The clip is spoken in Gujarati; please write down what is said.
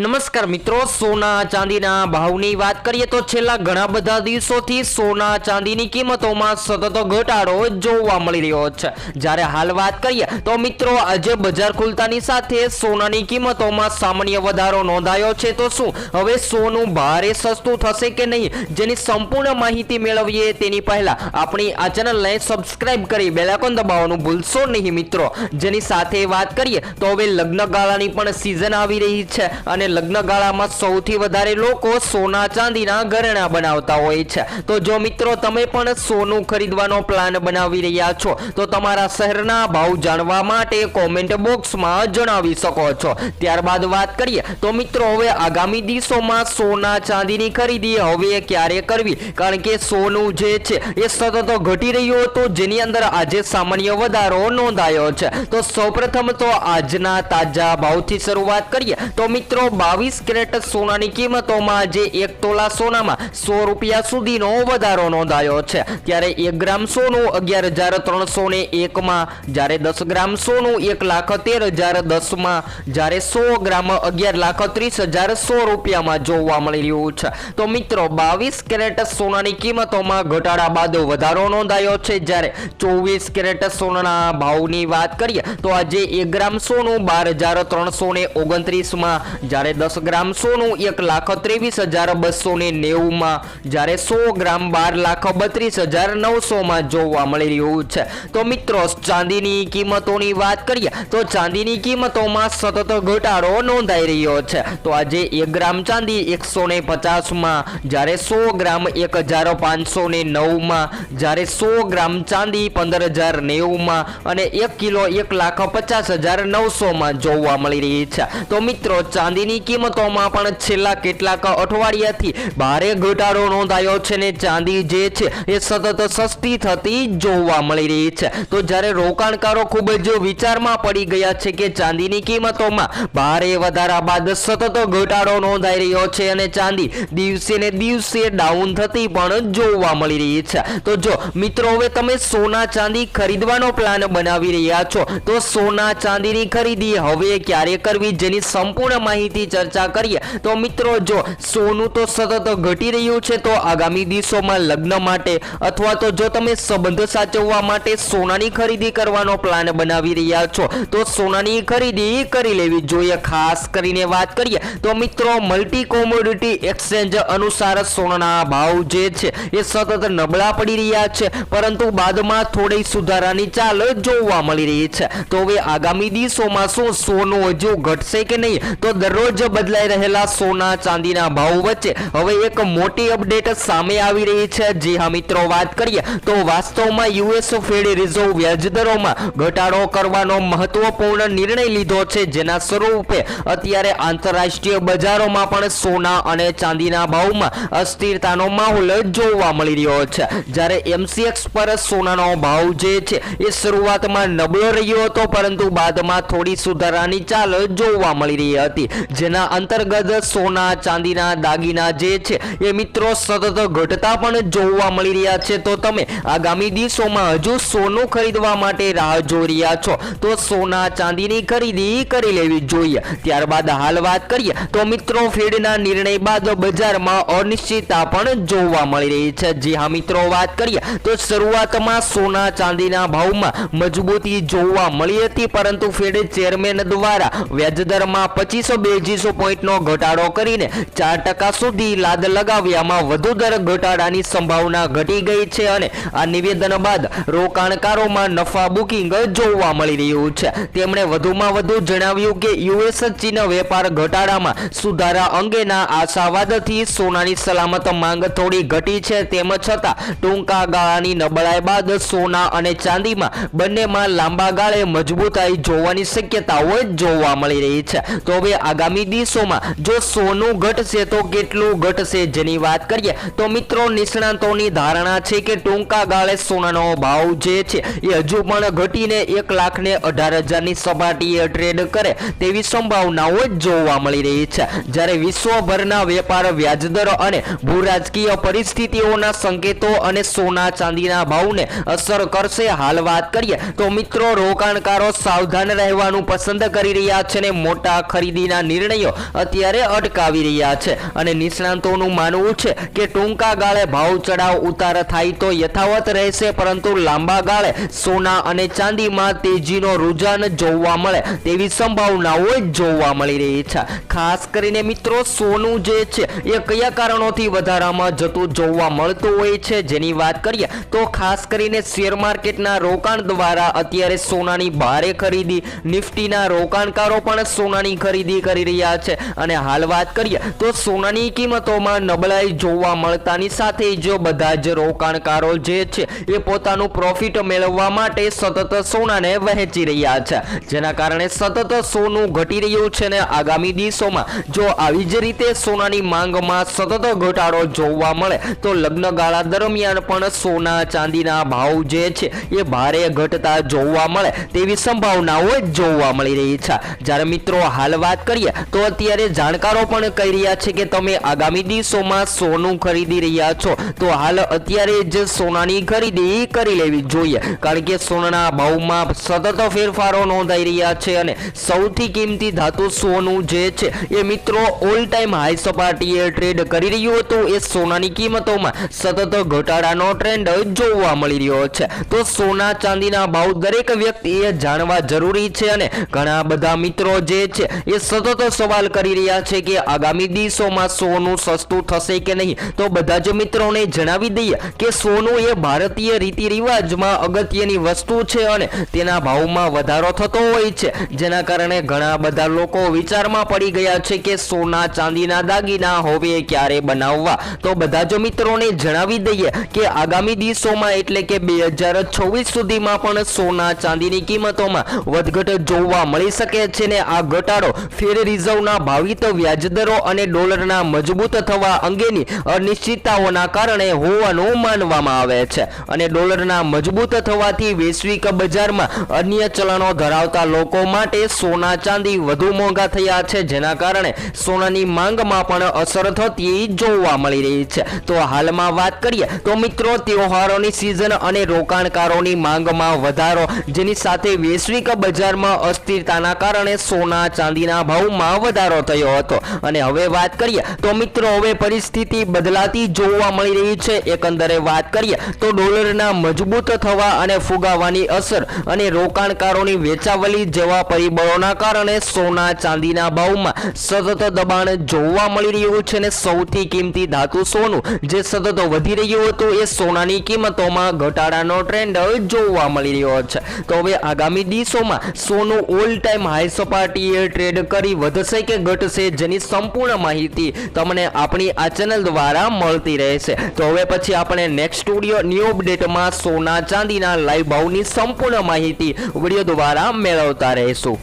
નમસ્કાર મિત્રો, સોના ચાંદીના ભાવની વાત કરીએ તો છેલ્લા ઘણા બધા દિવસોથી સોના ચાંદીની કિંમતોમાં સતત ઘટાડો જોવા મળી રહ્યો છે. જ્યારે હાલ વાત કરીએ તો મિત્રો, આજે બજાર ખુલતાની સાથે સોનાની કિંમતોમાં સામાન્ય વધારો નોંધાયો છે. તો શું, હવે સોનું ભારે સસ્તું થશે કે નહીં? જેની સંપૂર્ણ માહિતી મેળવીએ તેની પહેલા આપણી આ ચેનલને સબસ્ક્રાઇબ કરી બેલાકોન દબાવવાનું ભૂલશો નહીં મિત્રો. જેની સાથે વાત કરીએ તો હવે લગ્ન ગાળાની પણ સિઝન આવી રહી છે અને લગ્ન ગાળામાં સૌથી વધારે લોકો સોના ચાંદીના ઘરેણા બનાવતા હોય છે. તો જો મિત્રો તમે પણ સોનું ખરીદવાનો પ્લાન બનાવી રહ્યા છો, તો તમારા શહેરના ભાવ જાણવા માટે કોમેન્ટ બોક્સમાં જણાવી શકો છો. ત્યારબાદ વાત કરીએ, તો મિત્રો હવે આગામી દિવસોમાં સોના ચાંદીની ખરીદી હવે ક્યારે કરવી? કારણ કે સોનું જે છે, એ સતત ઘટી રહ્યું હતું, જેની અંદર આજે સામાન્ય વધારો નોંધાયો છે. તો સૌપ્રથમ તો આજના તાજા ભાવથી શરૂઆત કરીએ. તો મિત્રો બાવીસ કેરેટ સોનાની કિંમતોમાં જે એક તોલા સોનામાં સો રૂપિયા સુધીનો વધારો નોંધાયો છે. ત્યારે એક ગ્રામ સોનું અગિયાર હજાર ત્રણસો ને એકમાં, જ્યારે દસ ગ્રામ સોનું એક લાખ તેર હજાર દસમાં, જ્યારે સો ગ્રામ અગિયાર લાખ ત્રીસ હજાર સો રૂપિયામાં જોવા મળી રહ્યું છે. તો મિત્રો, બાવીસ કેરેટ સોનાની કિંમતોમાં ઘટાડા બાદ વધારો નોંધાયો છે. જ્યારે ચોવીસ કેરેટ સોનાના ભાવની વાત કરીએ, તો આજે એક ગ્રામ સોનું બાર હજાર ત્રણસો ને ઓગણત્રીસમાં, જ્યારે દસ ગ્રામ સોનું, એક લાખ ત્રેવીસ હજાર બસો ને નેવુંમાં. જ્યારે સો ગ્રામ બાર લાખ બત્રીસ હજાર નવસોમાં જોવા મળી રહ્યું છે. તો મિત્રો, ચાંદીની કિંમતોની વાત કરીએ, તો ચાંદીની કિંમતોમાં સતત ઘટાડો નોંધાઈ રહ્યો છે. તો આજે એક ગ્રામ ચાંદી એકસો ને પચાસમાં, જ્યારે સો ગ્રામ એક હજાર પાંચસો ને નવમાં, જ્યારે સો ગ્રામ ચાંદી પંદર હજાર નેવુંમાં અને એક કિલો એક લાખ પચાસ હજાર નવસોમાં જોવા મળી રહી છે. તો મિત્રો, ચાંદીની કિંમતોમાં પણ છેલ્લા કેટલાક અઠવાડિયાથી ભારે ઘટાડો નોંધાયો છે ને ચાંદી જે છે એ સતત સસ્તી થતી જોવા મળી રહી છે. તો જ્યારે રોકાણકારો ખૂબ જ વિચારમાં પડી ગયા છે કે ચાંદીની કિંમતોમાં ભારે વધારા બાદ સતત ઘટાડો નોંધાઈ રહ્યો છે અને ચાંદી દિવસે ને દિવસે ડાઉન થતી પણ જોવા મળી રહી છે. તો જો મિત્રો, હવે તમે સોના ચાંદી ખરીદવાનો પ્લાન બનાવી રહ્યા છો, તો સોના ચાંદીની ખરીદી હવે ક્યારે કરવી, જેની સંપૂર્ણ માહિતી ચર્ચા કરીએ. તો મિત્રો, જો સોનું તો સતત ઘટી રહ્યું છે, તો આગામી દિવસોમાં લગ્ન માટે અથવા તો જો તમે સંબંધ સાચવવા માટે સોનાની ખરીદી કરવાનો પ્લાન બનાવી રહ્યા છો, તો સોનાની ખરીદી કરી લેવી જોઈએ. ખાસ કરીને વાત કરીએ, તો મિત્રો મલ્ટી કોમોડિટી એક્સચેન્જ અનુસાર સોનાના ભાવ જે છે, એ સતત નબળા પડી રહ્યા છે, પરંતુ બાદમાં થોડી સુધારાની ચાલ જોવા મળી રહી છે. તો હવે આગામી દિવસોમાં શું સોનું હજુ ઘટશે કે નહીં? તો દરરોજ બદલાઈ રહેલા સોના ચાંદીના ભાવ વચ્ચે હવે એક મોટી અપડેટ સામે આવી રહી છે. જી હા મિત્રો, વાત કરીએ તો વાસ્તવમાં યુએસ ફેડ રિઝર્વ વ્યાજદરોમાં ઘટાડો કરવાનો મહત્વપૂર્ણ નિર્ણય લીધો છે, જેના સ્વરૂપે અત્યારે આંતરરાષ્ટ્રીય બજારોમાં પણ સોના અને ચાંદીના ભાવમાં અસ્થિરતાનો માહોલ જોવા મળી રહ્યો છે. જ્યારે એમસીએક્સ પર સોનાનો ભાવ જે છે, એ શરૂઆતમાં નબળો રહ્યો હતો, પરંતુ બાદમાં થોડી સુધારાની ચાલ જોવા મળી રહી હતી જેના અંતર્ગત સોના, ચાંદીના, દાગીના જે છે, એ મિત્રો સતત ઘટતા પણ જોવા મળી રહ્યા છે. તો તમે આગામી દિવસોમાં હજુ સોનું ખરીદવા માટે રાહ જોઈ રહ્યા છો. તો સોના, ચાંદીની ખરીદી કરી લેવી જોઈએ. ત્યારબાદ હાલ વાત કરીએ તો મિત્રો ફેડના નિર્ણય બાદ બજારમાં અનિશ્ચિતતા પણ જોવા મળી રહી છે. જી હા મિત્રો, વાત કરીએ તો શરૂઆતમાં સોના, ચાંદીના ભાવમાં મજબૂતી જોવા મળી હતી, પરંતુ ફેડ ચેરમેન દ્વારા વ્યાજદરમાં પચીસો બેજીસો પોઈન્ટનો ઘટાડો કરીને ચાર ટકા સુધી લાદ લગાવ્યામાં વધુ દર ઘટાડાની સંભાવના ઘટી ગઈ છે અને આ નિવેદન બાદ રોકાણકારોમાં નફા બુકિંગ જોવા મળી રહ્યું છે. તેમણે વધુમાં વધુ જણાવ્યું કે યુએસ ચીન વેપાર ઘટાડામાં સુધારા અંગેના આશાવાદથી સોનાની સલામત માંગ થોડી ઘટી છે. તેમ છતાં ટૂંકા ગાળાની નબળાઈ બાદ સોના અને ચાંદીમાં બંનેમાં લાંબા ગાળે મજબૂતાઈ જોવાની શક્યતાઓ જોવા મળી રહી છે. તો હવે આગામી દિવસોમાં જો સોનું ઘટશે તો કેટલું ઘટશે જેની વાત કરીએ, તો મિત્રો નિષ્ણાતોની ધારણા છે કે ટૂંકા ગાળે સોનાનો ભાવ જે છે એ હજુ પણ ઘટીને એક લાખને અઢાર હજારની સપાટીએ ટ્રેડ કરે તેવી સંભાવનાઓ જ જોવા મળી રહી છે. જ્યારે વિશ્વભરના વેપાર વ્યાજદર અને ભૂરાજકીય પરિસ્થિતિઓના સંકેતો અને સોના ચાંદીના ભાવને અસર કરશે હાલ વાત કરીએ, તો મિત્રો રોકાણકારો સાવધાન રહેવાનું પસંદ કરી રહ્યા છે ને મોટા ખરીદીના નિર્ણય નિર્ણયો અત્યારે અટકાવી રહ્યા છે. અને નિષ્ણાંતોનું માનવું છે કે ટૂંકા ગાળે ભાવ ચડાવ ઉતાર થાય તો યથાવત રહેશે, પરંતુ લાંબા ગાળે સોના અને ચાંદીમાં તેજીનો રુઝાન જોવા મળે તેવી સંભાવનાઓ જોવા મળી રહી છે. ખાસ કરીને મિત્રો, સોનું જે છે એ કયા કારણોથી વધારામાં જતું જોવા મળતું હોય છે જેની વાત કરીએ તો ખાસ કરીને શેર માર્કેટના રોકાણ દ્વારા અત્યારે સોનાની ભારે ખરીદી, નિફ્ટીના રોકાણકારો પણ સોનાની ખરીદી કરી રહ્યા છે. અને હાલ વાત કરીએ તો સોનાની કિંમતોમાં નબળાઈ જોવા મળતાની સાથે જો બધા જ રોકાણકારો જે છે એ પોતાનું પ્રોફિટ મેળવવા માટે સતત સોનાને વહેંચી રહ્યા છે. જેના કારણે સતત સોનું ઘટી રહ્યું છે ને આગામી દિવસોમાં જો આવી જ રીતે સોનાની માંગમાં સતત ઘટાડો જોવા મળે તો લગ્નગાળા દરમિયાન પણ સોના ચાંદીના ભાવ જે છે એ ભારે ઘટતા જોવા મળે તેવી સંભાવનાઓ જોવા મળી રહી છે. જ્યારે મિત્રો, હાલ વાત કરીએ તો અત્યારે જાણકારો પણ કહી રહ્યા છે કે તમે આગામી દિવસોમાં સોનું ખરીદી રહ્યા છો. તો હાલ અત્યારે જ સોનાની ખરીદી કરી લેવી જોઈએ. કારણ કે સોનાના ભાવમાં સતત ફેરફારો નોંધાઈ રહ્યા છે અને સૌથી કિંમતી ધાતુ સોનું જે છે, એ મિત્રો ઓલ ટાઈમ હાઈ સપાટીએ ટ્રેડ કરી રહ્યું હતું. એ સોનાની કિંમતોમાં સતત ઘટાડાનો ટ્રેન્ડ જોવા મળી રહ્યો છે. તો સોના ચાંદીના ભાવ દરેક વ્યક્તિએ જાણવા જરૂરી છે અને ઘણા બધા મિત્રો જે છે, એ સતત સવાલ કરી રહ્યા છે કે આગામી દિવસોમાં સોનું સસ્તું થશે કે નહીં? તો બધા જ મિત્રોને જણાવી દઈએ કે સોનું એ ભારતીય રીતિ રિવાજમાં અગત્યની વસ્તુ છે અને તેના ભાવમાં વધારો થતો હોય છે. જેના કારણે ઘણા બધા લોકો વિચારમાં પડી ગયા છે કે સોના ચાંદીના દાગીના હવે ક્યારે બનાવવા? તો બધા જ મિત્રોને જણાવી દઈએ કે આગામી દિવસોમાં એટલે કે બે હજાર છવ્વીસ સુધીમાં પણ સોના ચાંદીની કિંમતોમાં વધઘટ જોવા મળી શકે છે ને આ ઘટાડો ફેર રિઝર્વના ભાવિત વ્યાજદરો અને ડોલરના મજબૂત થવા અંગેની અનિશ્ચિતતાઓના કારણે હોવાનું માનવામાં આવે છે. અને ડોલરના મજબૂત થવાથી વૈશ્વિક બજારમાં અન્ય ચલણો ધરાવતા લોકો માટે સોના ચાંદી વધુ મોંઘા થયા છે, જેના કારણે સોનાની માંગમાં પણ અસર થતી જોવા મળી રહી છે. તો હાલમાં વાત કરીએ તો મિત્રો, તહેવારોની સિઝન અને રોકાણકારોની માંગમાં વધારો, જેની સાથે વૈશ્વિક બજારમાં અસ્થિરતાના કારણે સોના ચાંદીના ભાવમાં વધારો થયો હતો. અને હવે વાત કરીએ તો મિત્રો, હવે પરિસ્થિતિ બદલાતી જોવા મળી રહી છે. એકંદરે વાત કરીએ તો ડોલરના મજબૂત થવા અને ફુગાવાની અસર અને રોકાણકારોની વેચાવલી જેવા પરિબળોના કારણે સોના ચાંદીના ભાવમાં સતત દબાણ જોવા મળી રહ્યું છે. અને સૌથી કિંમતી ધાતુ સોનું જે સતત વધી રહ્યું હતું એ સોનાની કિંમતોમાં ઘટાડાનો ટ્રેન્ડ જોવા મળી રહ્યો છે. તો હવે આગામી દિવસોમાં સોનું ઓલ ટાઈમ હાઈ સપાટીએ ટ્રેડ કરી વધશે કે ઘટશે જેની સંપૂર્ણ માહિતી તમને આપણી આ ચેનલ દ્વારા મળતી રહેશે. તો હવે પછી આપણે નેક્સ્ટ સ્ટુડિયો ન્યૂ અપડેટમાં સોના ચાંદીના લાઈવ ભાવની સંપૂર્ણ માહિતી વીડિયો દ્વારા મેળવતા રહીશું.